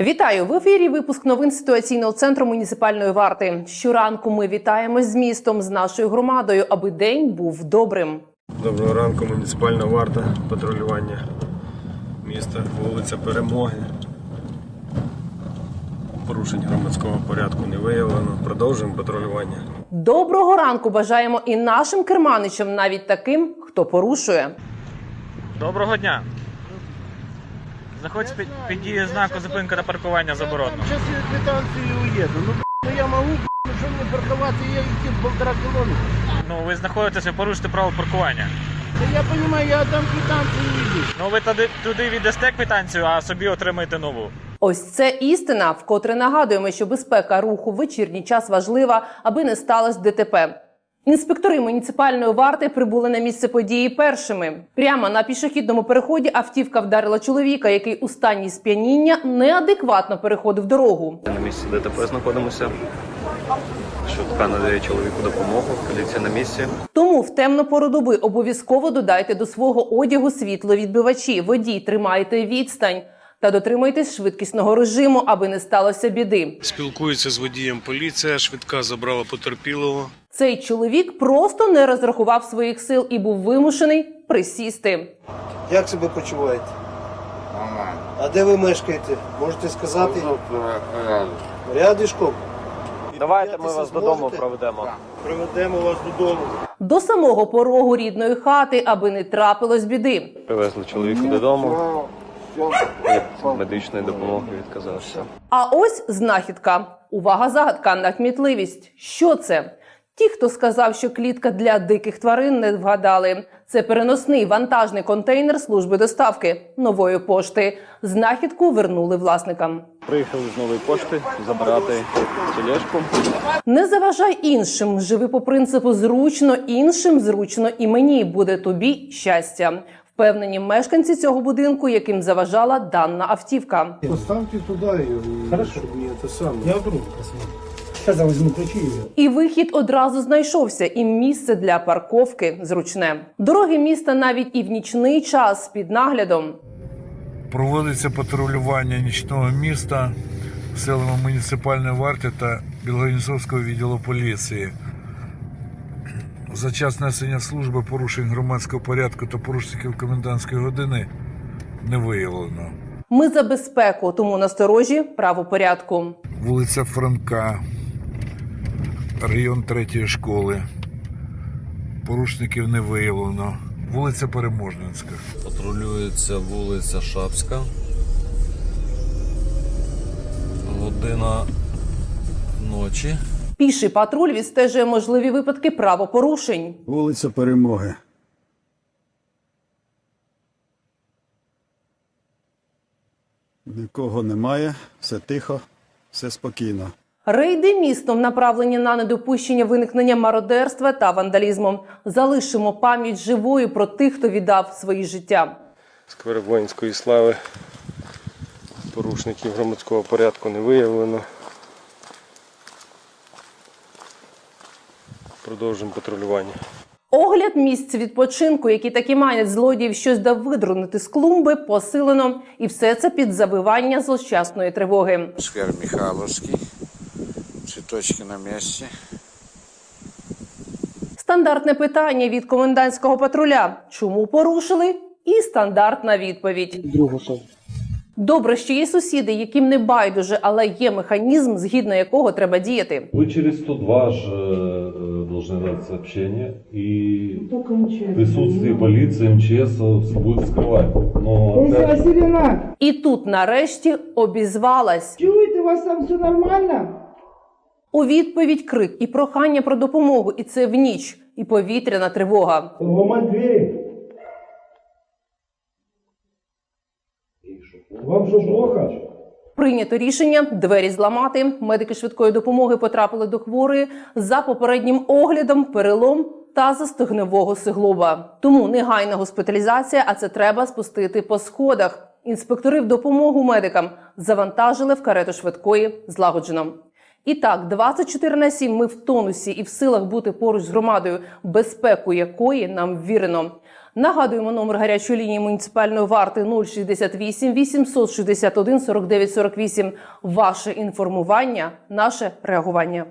Вітаю в ефірі. Випуск новин ситуаційного центру муніципальної варти. Щоранку ми вітаємось з містом з нашою громадою, аби день був добрим. Доброго ранку, муніципальна варта, патрулювання міста, вулиця Перемоги. Порушень громадського порядку не виявлено. Продовжуємо патрулювання. Доброго ранку бажаємо і нашим керманичам, навіть таким, хто порушує. Доброго дня. Заходьте під, під дією знаку зупинка та паркування заборонено. Сейчас я квитанцию и уеду. Ну, ну я могу, б***ь, ну что мне парковаться, я идти полтора километра. Ну ви знаходитеся, порушите право паркування. Да я понимаю, я отдам квитанцию и. Ну ви туди, туди віддасте квитанцію, а собі отримаєте нову. Ось це істина, вкотре нагадуємо, що безпека руху в вечірній час важлива, аби не сталося ДТП. Інспектори муніципальної варти прибули на місце події першими. Прямо на пішохідному переході автівка вдарила чоловіка, який у стані сп'яніння неадекватно переходив дорогу. На місці ДТП знаходимося. Швидка надає чоловіку допомогу. Поліція на місці. Тому в темну пору доби обов'язково додайте до свого одягу світловідбивачі. Водій тримайте відстань та дотримуйтесь швидкісного режиму, аби не сталося біди. Спілкується з водієм поліція, швидка забрала потерпілого. Цей чоловік просто не розрахував своїх сил і був вимушений присісти. Як себе почуваєте? А де ви мешкаєте? Можете сказати? Рядишком? Давайте ми вас додому проведемо. Приведемо вас додому. До самого порогу рідної хати, аби не трапилось біди. Привезли чоловіка додому. Від медичної допомоги відказався. А ось знахідка. Увага, загадка на кмітливість. Що це? Ті, хто сказав, що клітка для диких тварин не вгадали. Це переносний вантажний контейнер служби доставки нової пошти. Знахідку вернули власникам. Приїхали з нової пошти забирати тележку. Не заважай іншим. Живи по принципу зручно іншим, зручно і мені буде тобі щастя. Впевнені мешканці цього будинку, яким заважала дана автівка. Поставте туди її, щоб не це саме. Я вдруг І вихід одразу знайшовся, і місце для парковки зручне. Дороги міста навіть і в нічний час під наглядом. Проводиться патрулювання нічного міста силами муніципальної варти та Білгородністровського відділу поліції. За час несення служби порушень громадського порядку та порушників комендантської години не виявлено. Ми за безпеку, тому насторожі правопорядку. Вулиця Франка, район третьої школи. Порушників не виявлено. Вулиця Переможницька. Патрулюється вулиця Шапська. Година ночі. Піший патруль відстежує можливі випадки правопорушень. Вулиця Перемоги. Нікого немає, все тихо, все спокійно. Рейди містом направлені на недопущення виникнення мародерства та вандалізму. Залишимо пам'ять живою про тих, хто віддав свої життя. Сквер воїнської слави. Порушників громадського порядку не виявлено. Продовжуємо патрулювання. Огляд місць відпочинку, які таки манять злодіїв щось да видрунити з клумби, посилено, і все це під завивання злощасної тривоги. Сквер Михайловский. Цветочки на месте. Стандартне питання від комендантського патруля: чому порушили? І стандартна відповідь. другу. Добре, що є сусіди, яким не байдуже, але є механізм, згідно якого треба діяти. Вы через 102 же э, должны дать сообщение, и присутствие полиции, МЧС э, будет вскрывать. Но опять же, І тут, нарешті, обізвалась. Чуете, у вас там все нормально? У відповідь крик і прохання про допомогу, і це в ніч, і повітряна тривога. Ломать двери. Вам что, плохо? Прийнято рішення двері зламати. Медики швидкої допомоги потрапили до хворої за попереднім оглядом, перелом та застигневого сиглоба. Тому негайна госпіталізація, а це треба спустити по сходах. Інспектори в допомогу медикам завантажили в карету швидкої злагоджено. І так, 24 на 7 ми в тонусі і в силах бути поруч з громадою, безпеку якої нам ввірено. Нагадуємо номер гарячої лінії муніципальної варти 068 861 49 48. Ваше інформування, наше реагування.